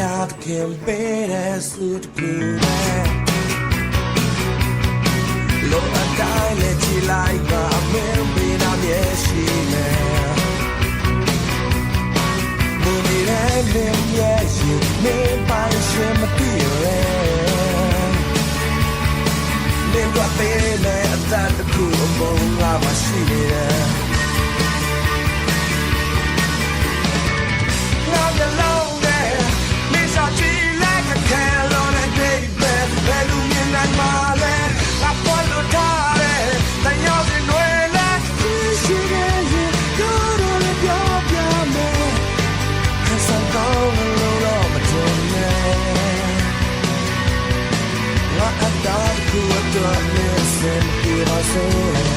ရသခင်ပေးတဲ့စုတခုနဲ့လောအတိုင်းလက်ချလိုက်ပါအမင်းပေးတာမျက်ရှိနဲ့မူနေတဲ့မျက်ရည် myself